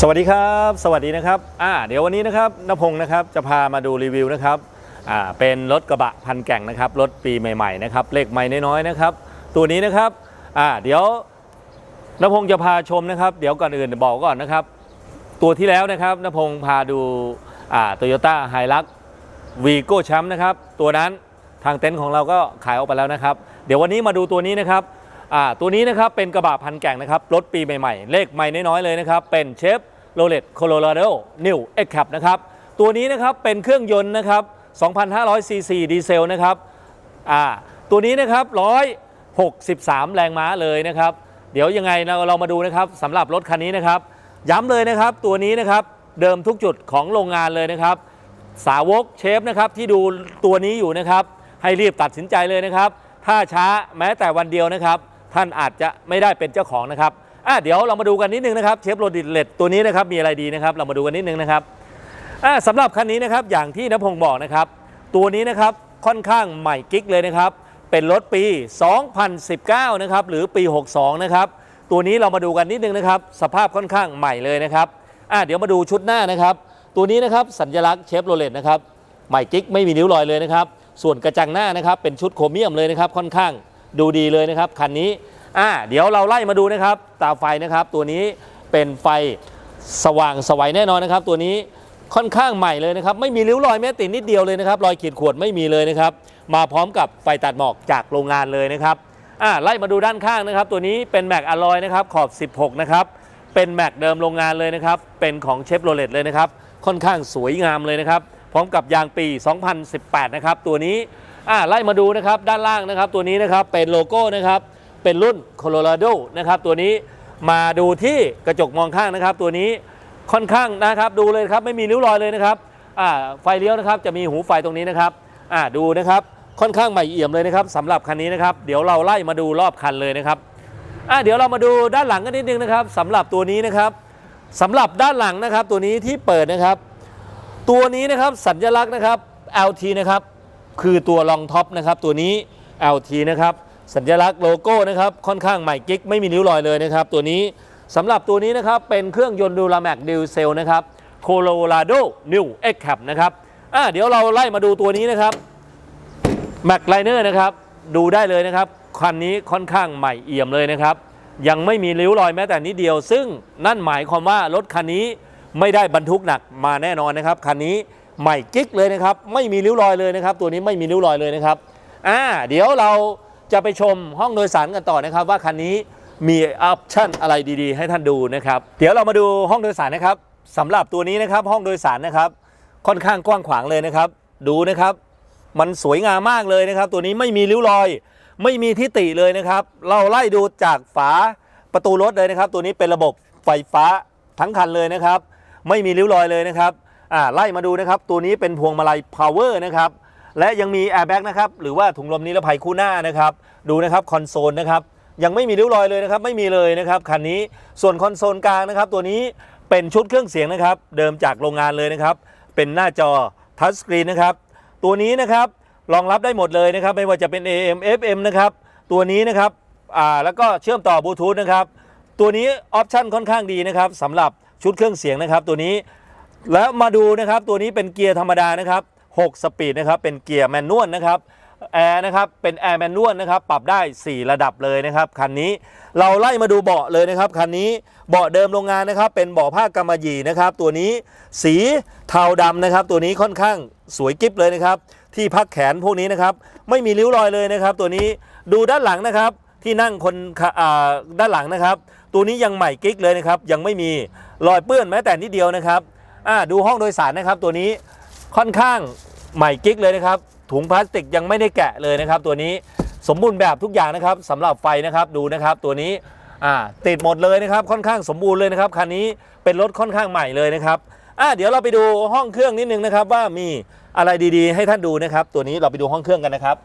สวัสดีครับ สวัสดีนะครับอ่าเดี๋ยววันนี้นะครับนพงศ์นะครับจะพามาดูรีวิวนะครับอ่าเป็นรถกระบะพันแก่งนะครับรถปีใหม่ๆนะครับเลขใหม่น้อยๆนะครับ ตัวนี้นะครับอ่าเดี๋ยวนพงศ์จะพาชมนะครับ เดี๋ยวก่อนอื่นบอกก่อนนะครับ ตัวที่แล้วนะครับนพงศ์พาดูอ่าโตโยต้าไฮรักวีโก้แชมป์นะครับ ตัวนั้นทางเต็นท์ของเราก็ขายออกไปแล้วนะครับ เดี๋ยววันนี้มาดูตัวนี้นะครับ อ่าตัวนี้นะครับเป็นกระบะพันแก่งนะครับรถปีใหม่ๆ เลขใหม่น้อยๆเลยนะครับเป็นเชฟโรเลตโคโลราโดนิวเอ็กแคปนะครับตัวนี้นะครับเป็นเครื่องยนต์นะครับ2,500ซีซีดีเซลนะครับอ่าตัวนี้นะครับ163 แรงม้าเลยนะครับเดี๋ยวยังไงเราเรามาดูนะครับสำหรับรถคันนี้นะครับ ย้ำเลยนะครับตัวนี้นะครับเดิมทุกจุดของโรงงานเลยนะครับ สาวกเชฟนะครับที่ดูตัวนี้อยู่นะครับ ให้รีบตัดสินใจเลยนะครับ ถ้าช้าแม้แต่วันเดียวนะครับ ท่านอาจจะไม่ได้เป็นเจ้าของนะครับอะเดี๋ยวเรามาดูกันนิดนึงนะครับเชฟโรดิเลตตัวนี้นะครับมีอะไรดีนะครับเรามาดูกันนิดนึงนะครับอะสำหรับคันนี้นะครับอย่างที่นพงศ์บอกนะครับ ตัวนี้นะครับค่อนข้างใหม่กิ๊กเลยนะครับ เป็นรถปี 2019 นะครับหรือปี 62 นะครับตัวนี้เรามาดูกันนิดนึงนะครับ สภาพค่อนข้างใหม่เลยนะครับอะเดี๋ยวมาดูชุดหน้านะครับ ตัวนี้นะครับสัญลักษณ์เชฟโรเลตนะครับใหม่กิ๊กไม่มีนิ้วรอยเลยนะครับ ส่วนกระจังหน้านะครับเป็นชุดโครเมียมเลยนะครับค่อนข้าง ดูดีเลยนะครับคันนี้อ่าเดี๋ยวเราไล่มาดูนะครับตาไฟนะครับ ตัวนี้เป็นไฟสว่างสวัยแน่นอนนะครับ ตัวนี้ค่อนข้างใหม่เลยนะครับ ไม่มีริ้วรอยแม้แต่นิดเดียวเลยนะครับ รอยขีดข่วนไม่มีเลยนะครับ มาพร้อมกับไฟตัดหมอกจากโรงงานเลยนะครับอ่าไล่มาดูด้านข้างนะครับ ตัวนี้เป็นแม็กอะลอยนะครับขอบ 16 นะครับ เป็นแม็กเดิมโรงงานเลยนะครับ เป็นของเชฟโรเลตเลยนะครับ ค่อนข้างสวยงามเลยนะครับ พร้อมกับยางปี 2018 นะครับ ตัวนี้ อ่าไล่มาดูนะครับด้านล่างนะครับ ตัวนี้นะครับเป็นโลโก้นะครับ เป็นรุ่น Colorado นะครับ ตัวนี้มาดูที่กระจกมองข้างนะครับ ตัวนี้ค่อนข้างนะครับ ดูเลยครับไม่มีริ้วรอยเลยนะครับอ่าไฟเลี้ยวนะครับจะมีหูไฟตรงนี้นะครับอ่าดูนะครับค่อนข้างใหม่เอี่ยมเลยนะครับสำหรับคันนี้นะครับเดี๋ยวเราไล่มาดูรอบคันเลยนะครับอะเดี๋ยวเรามาดูด้านหลังกันนิดนึงนะครับสำหรับตัวนี้นะครับสำหรับด้านหลังนะครับ ตัวนี้ที่เปิดนะครับ ตัวนี้นะครับสัญลักษณ์นะครับ LT นะครับ คือตัวรองท็อปนะครับตัวนี้ LT นะครับสัญลักษณ์โลโก้นะครับค่อนข้างใหม่กิ๊กไม่มีริ้วรอยเลยนะครับตัวนี้สำหรับตัวนี้นะครับเป็นเครื่องยนต์ดูลาแม็กดิวเซลนะครับโคโลราโดนิวเอ็กแคปนะครับอะเดี๋ยวเราไล่มาดูตัวนี้นะครับแม็กไลเนอร์นะครับดูได้เลยนะครับคันนี้ค่อนข้างใหม่เอี่ยมเลยนะครับ ยังไม่มีริ้วรอยแม้แต่นิดเดียว ซึ่งนั่นหมายความว่ารถคันนี้ไม่ได้บรรทุกหนักมาแน่นอนนะครับคันนี้ ใหม่กิ๊กเลยนะครับ ไม่มีริ้วรอยเลยนะครับ ตัวนี้ไม่มีริ้วรอยเลยนะครับอ่าเดี๋ยวเราจะไปชมห้องโดยสารกันต่อนะครับ ว่าคันนี้มีออปชั่นอะไรดีๆ ให้ท่านดูนะครับ เดี๋ยวเรามาดูห้องโดยสารนะครับสำหรับตัวนี้นะครับห้องโดยสารนะครับ ค่อนข้างกว้างขวางเลยนะครับ ดูนะครับ มันสวยงามมากเลยนะครับ ตัวนี้ไม่มีริ้วรอย ไม่มีทิฏฐิเลยนะครับ เราไล่ดูจากฝาประตูรถเลยนะครับ ตัวนี้เป็นระบบไฟฟ้าทั้งคันเลยนะครับ ไม่มีริ้วรอยเลยนะครับ อ่าไล่มาดูนะครับ ตัวนี้เป็นพวงมาลัย power นะครับ และยังมีแอร์แบ็กนะครับ หรือว่าถุงลมนิรภัยคู่หน้านะครับ ดูนะครับคอนโซลนะครับ ยังไม่มีริ้วรอยเลยนะครับ ไม่มีเลยนะครับคันนี้ ส่วนคอนโซลกลางนะครับ ตัวนี้เป็นชุดเครื่องเสียงนะครับ เดิมจากโรงงานเลยนะครับ เป็นหน้าจอทัชสกรีนนะครับ ตัวนี้นะครับรองรับได้หมดเลยนะครับ ไม่ว่าจะเป็น AM FM นะครับ ตัวนี้นะครับอ่าแล้วก็เชื่อมต่อบลูทูธนะครับ ตัวนี้ออปชันค่อนข้างดีนะครับสำหรับชุดเครื่องเสียงนะครับ ตัวนี้ แล้วมาดูนะครับตัวนี้เป็นเกียร์ธรรมดานะครับ6สปีดนะครับเป็นเกียร์แมนนวลนะครับแอร์นะครับเป็นแอร์แมนนวลนะครับปรับได้ 4 ระดับเลยนะครับคันนี้เราไล่มาดูเบาะเลยนะครับคันนี้เบาะเดิมโรงงานนะครับเป็นเบาะผ้ากำมะหยี่นะครับตัวนี้สีเทาดำนะครับตัวนี้ค่อนข้างสวยกิ๊บเลยนะครับที่พักแขนพวกนี้นะครับไม่มีริ้วรอยเลยนะครับ ตัวนี้ดูด้านหลังนะครับที่นั่งคนด้านหลังนะครับ ตัวนี้ยังใหม่กิ๊กเลยนะครับยังไม่มีรอยเปื้อนแม้แต่นิดเดียวนะครับ อ่าดูห้องโดยสารนะครับตัวนี้ค่อนข้างใหม่กิ๊กเลยนะครับ ถุงพลาสติกยังไม่ได้แกะเลยนะครับ ตัวนี้สมบูรณ์แบบทุกอย่างนะครับสำหรับไฟนะครับดูนะครับตัวนี้อ่าติดหมดเลยนะครับค่อนข้างสมบูรณ์เลยนะครับคันนี้เป็นรถค่อนข้างใหม่เลยนะครับอ่าเดี๋ยวเราไปดูห้องเครื่องนิดนึงนะครับ ว่ามีอะไรดีๆ ให้ท่านดูนะครับ ตัวนี้เราไปดูห้องเครื่องกันนะครับ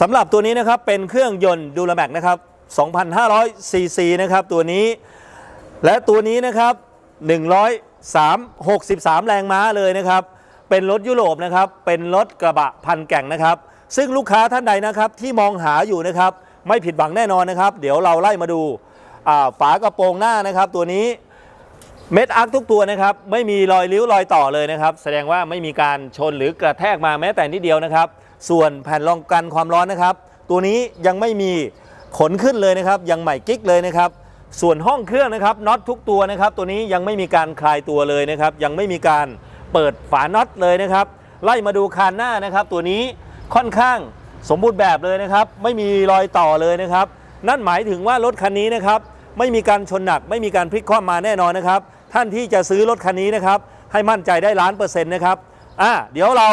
สำหรับตัวนี้นะครับเป็นเครื่องยนต์ดูลแม็กนะครับ2,500ซีซีนะครับตัวนี้ และตัวนี้นะครับ 3 63 แรงม้าเลยนะครับ เป็นรถยุโรปนะครับ เป็นรถกระบะพันแก่งนะครับ ซึ่งลูกค้าท่านใดนะครับที่มองหาอยู่นะครับ ไม่ผิดหวังแน่นอนนะครับ เดี๋ยวเราไล่มาดูฝากระโปรงหน้านะครับ ตัวนี้เม็ดอาร์คทุกตัวนะครับไม่มีรอยริ้วรอยต่อเลยนะครับ แสดงว่าไม่มีการชนหรือกระแทกมาแม้แต่นิดเดียวนะครับ ส่วนแผ่นรองกันความร้อนนะครับ ตัวนี้ยังไม่มีขนขึ้นเลยนะครับ ยังใหม่กิ๊กเลยนะครับ ส่วนห้องเครื่องนะครับน็อตทุกตัวนะครับ ตัวนี้ยังไม่มีการคลายตัวเลยนะครับ ยังไม่มีการเปิดฝาน็อตเลยนะครับ ไล่มาดูคานหน้านะครับ ตัวนี้ค่อนข้างสมบูรณ์แบบเลยนะครับ ไม่มีรอยต่อเลยนะครับ นั่นหมายถึงว่ารถคันนี้นะครับ ไม่มีการชนหนัก ไม่มีการพลิกคว่ำมาแน่นอนนะครับ ท่านที่จะซื้อรถคันนี้นะครับ ให้มั่นใจได้ล้านเปอร์เซ็นต์นะครับอะเดี๋ยวเรา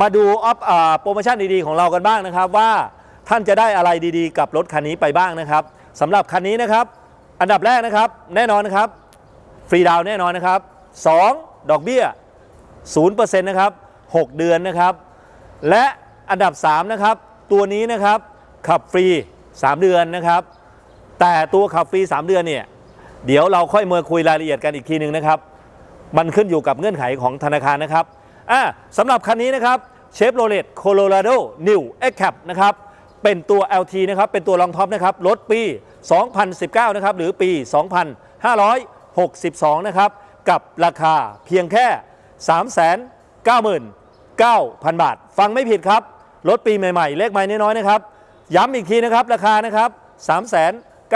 มาดูออฟโปรโมชั่นดีๆของเรากันบ้างนะครับ ว่าท่านจะได้อะไรดีๆ กับรถคันนี้ไปบ้างนะครับสำหรับคันนี้นะครับ อันดับแรกนะครับแน่นอนนะครับ ฟรีดาวแน่นอนนะครับ 2. ดอกเบี้ย0%นะครับ6 เดือนนะครับ และอันดับ3นะครับตัวนี้นะครับขับฟรี 3 เดือนนะครับ แต่ตัวขับฟรี 3 เดือนเนี่ยเดี๋ยวเราค่อยมาคุยรายละเอียดกันอีกทีหนึ่งนะครับ มันขึ้นอยู่กับเงื่อนไขของธนาคารนะครับอ่าสำหรับคันนี้นะครับเชฟโรเลตโคโลราโดนิวเอ็กแคปนะครับเป็นตัว LT นะครับเป็นตัวรองท็อปนะครับรถปี 2019 นะครับ หรือปี 2562 นะครับ กับราคาเพียงแค่ 399,000 บาท ฟังไม่ผิดครับ รถปีใหม่ๆ เลขใหม่น้อยๆ นะครับ ย้ำอีกทีนะครับ ราคานะครับ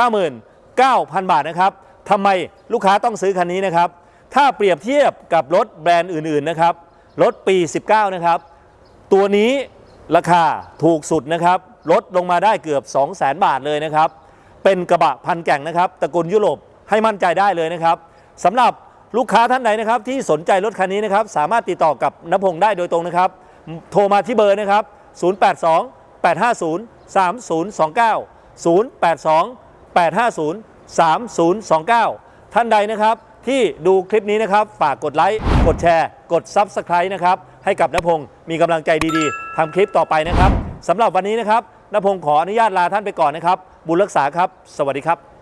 399,000 บาทนะครับทำไมลูกค้าต้องซื้อคันนี้นะครับ ถ้าเปรียบเทียบกับรถแบรนด์อื่นๆ นะครับ รถปี 19 นะครับ ตัวนี้ราคาถูกสุดนะครับ ลดลงมาได้เกือบ 200,000 บาทเลยนะครับ เป็นกระบะพันแก่งนะครับตระกูลยุโรปให้มั่นใจได้เลยนะครับสำหรับลูกค้าท่านไหนนะครับที่สนใจรถคันนี้นะครับสามารถติดต่อกับนพงศ์ได้โดยตรงนะครับ โทรมาที่เบอร์นะครับ 082 850 3029 082 850 3029 ท่านใดนะครับที่ดูคลิปนี้นะครับฝากกดไลค์กดแชร์ กด Subscribe นะครับให้กับนพงศ์มีกำลังใจดีๆทำคลิปต่อไปนะครับสำหรับวันนี้นะครับ นพงศ์ขออนุญาตลาท่านไปก่อนนะครับ บุญรักษาครับ สวัสดีครับ